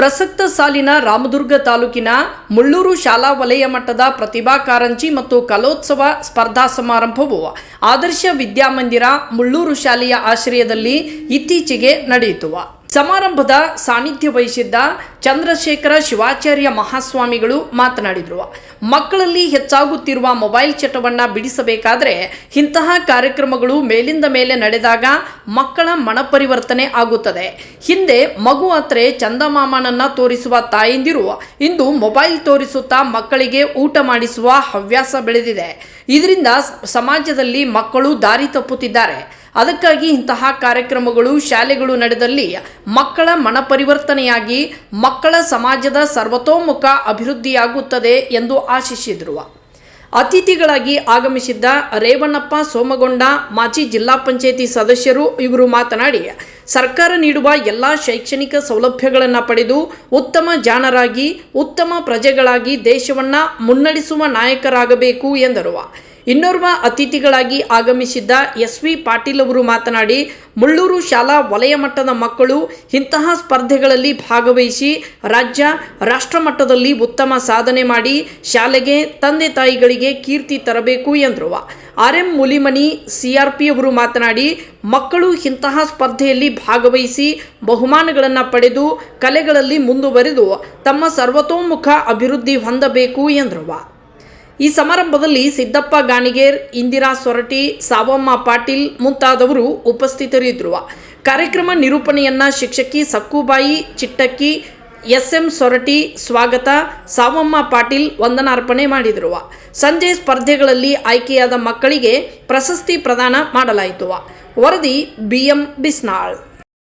ಪ್ರಸಕ್ತ ಸಾಲಿನ ರಾಮದುರ್ಗ ತಾಲೂಕಿನ ಮುಳ್ಳೂರು ಶಾಲಾ ವಲಯ ಮಟ್ಟದ ಪ್ರತಿಭಾ ಕಾರಂಜಿ ಮತ್ತು ಕಲೋತ್ಸವ ಸ್ಪರ್ಧಾ ಸಮಾರಂಭವು ಆದರ್ಶ ವಿದ್ಯಾಮಂದಿರ ಮುಳ್ಳೂರು ಶಾಲೆಯ ಆಶ್ರಯದಲ್ಲಿ ಇತ್ತೀಚೆಗೆ ನಡೆಯಿತು. ಸಮಾರಂಭದ ಸಾನ್ನಿಧ್ಯ ವಹಿಸಿದ್ದ ಚಂದ್ರಶೇಖರ ಶಿವಾಚಾರ್ಯ ಮಹಾಸ್ವಾಮಿಗಳು ಮಾತನಾಡಿದರು. ಮಕ್ಕಳಲ್ಲಿ ಹೆಚ್ಚಾಗುತ್ತಿರುವ ಮೊಬೈಲ್ ಚಟವನ್ನು ಬಿಡಿಸಬೇಕಾದರೆ ಇಂತಹ ಕಾರ್ಯಕ್ರಮಗಳು ಮೇಲಿಂದ ಮೇಲೆ ನಡೆದಾಗ ಮಕ್ಕಳ ಮನಪರಿವರ್ತನೆ ಆಗುತ್ತದೆ. ಹಿಂದೆ ಮಗು ಅತ್ರೆ ಚಂದಮಾಮನನ್ನ ತೋರಿಸುವ ತಾಯಂದಿರು ಇಂದು ಮೊಬೈಲ್ ತೋರಿಸುತ್ತಾ ಮಕ್ಕಳಿಗೆ ಊಟ ಮಾಡಿಸುವ ಹವ್ಯಾಸ ಬೆಳೆದಿದೆ. ಇದರಿಂದ ಸಮಾಜದಲ್ಲಿ ಮಕ್ಕಳು ದಾರಿ ತಪ್ಪುತ್ತಿದ್ದಾರೆ. ಅದಕ್ಕಾಗಿ ಇಂತಹ ಕಾರ್ಯಕ್ರಮಗಳು, ಶಾಲೆಗಳು ನಡೆದಲ್ಲಿ ಮಕ್ಕಳ ಮನಪರಿವರ್ತನೆಯಾಗಿ ಮಕ್ಕಳ ಸಮಾಜದ ಸರ್ವತೋಮುಖ ಅಭಿವೃದ್ಧಿಯಾಗುತ್ತದೆ ಎಂದು ಆಶಿಸಿದರು. ಅತಿಥಿಗಳಾಗಿ ಆಗಮಿಸಿದ್ದ ರೇವಣ್ಣಪ್ಪ ಸೋಮಗೊಂಡ, ಮಾಜಿ ಜಿಲ್ಲಾ ಪಂಚಾಯತಿ ಸದಸ್ಯರು ಇವರು ಮಾತನಾಡಿ, ಸರ್ಕಾರ ನೀಡುವ ಎಲ್ಲ ಶೈಕ್ಷಣಿಕ ಸೌಲಭ್ಯಗಳನ್ನು ಪಡೆದು ಉತ್ತಮ ಜಾಣರಾಗಿ, ಉತ್ತಮ ಪ್ರಜೆಗಳಾಗಿ ದೇಶವನ್ನ ಮುನ್ನಡೆಸುವ ನಾಯಕರಾಗಬೇಕು ಎಂದರು. ಇನ್ನೋರ್ವ ಅತಿಥಿಗಳಾಗಿ ಆಗಮಿಸಿದ್ದ ಎಸ್ ವಿ ಪಾಟೀಲ್ ಅವರು ಮಾತನಾಡಿ, ಮುಳ್ಳೂರು ಶಾಲಾ ವಲಯ ಮಟ್ಟದ ಮಕ್ಕಳು ಇಂತಹ ಸ್ಪರ್ಧೆಗಳಲ್ಲಿ ಭಾಗವಹಿಸಿ ರಾಜ್ಯ ರಾಷ್ಟ್ರ ಮಟ್ಟದಲ್ಲಿ ಉತ್ತಮ ಸಾಧನೆ ಮಾಡಿ, ಶಾಲೆಗೆ ತಂದೆ ತಾಯಿಗಳಿಗೆ ಕೀರ್ತಿ ತರಬೇಕು ಎಂದರು. ಆರ್ ಎಂ ಮುಲಿಮನಿ ಸಿಆರ್ಪಿ ಅವರು ಮಾತನಾಡಿ, ಮಕ್ಕಳು ಇಂತಹ ಸ್ಪರ್ಧೆಯಲ್ಲಿ ಭಾಗವಹಿಸಿ ಬಹುಮಾನಗಳನ್ನು ಪಡೆದು ಕಲೆಗಳಲ್ಲಿ ಮುಂದುವರೆದು ತಮ್ಮ ಸರ್ವತೋಮುಖ ಅಭಿವೃದ್ಧಿ ಹೊಂದಬೇಕು ಎಂದರು. ಈ ಸಮಾರಂಭದಲ್ಲಿ ಸಿದ್ದಪ್ಪ ಗಾಣಿಗೇರ್, ಇಂದಿರಾ ಸೊರಟಿ, ಸಾವಮ್ಮ ಪಾಟೀಲ್ ಮುಂತಾದವರು ಉಪಸ್ಥಿತರಿದ್ದರು. ಕಾರ್ಯಕ್ರಮ ನಿರೂಪಣೆಯನ್ನ ಶಿಕ್ಷಕಿ ಸಕ್ಕುಬಾಯಿ, ಚಿಟ್ಟಕ್ಕಿ ಎಸ್ ಎಂ ಸೊರಟಿ ಸ್ವಾಗತ, ಸಾವಮ್ಮ ಪಾಟೀಲ್ ವಂದನಾರ್ಪಣೆ ಮಾಡಿದರು. ಸಂಜೆ ಸ್ಪರ್ಧೆಗಳಲ್ಲಿ ಆಯ್ಕೆಯಾದ ಮಕ್ಕಳಿಗೆ ಪ್ರಶಸ್ತಿ ಪ್ರದಾನ ಮಾಡಲಾಯಿತು. ವರದಿ ಬಿಎಂ ಬಿಸ್ನಾಳ್.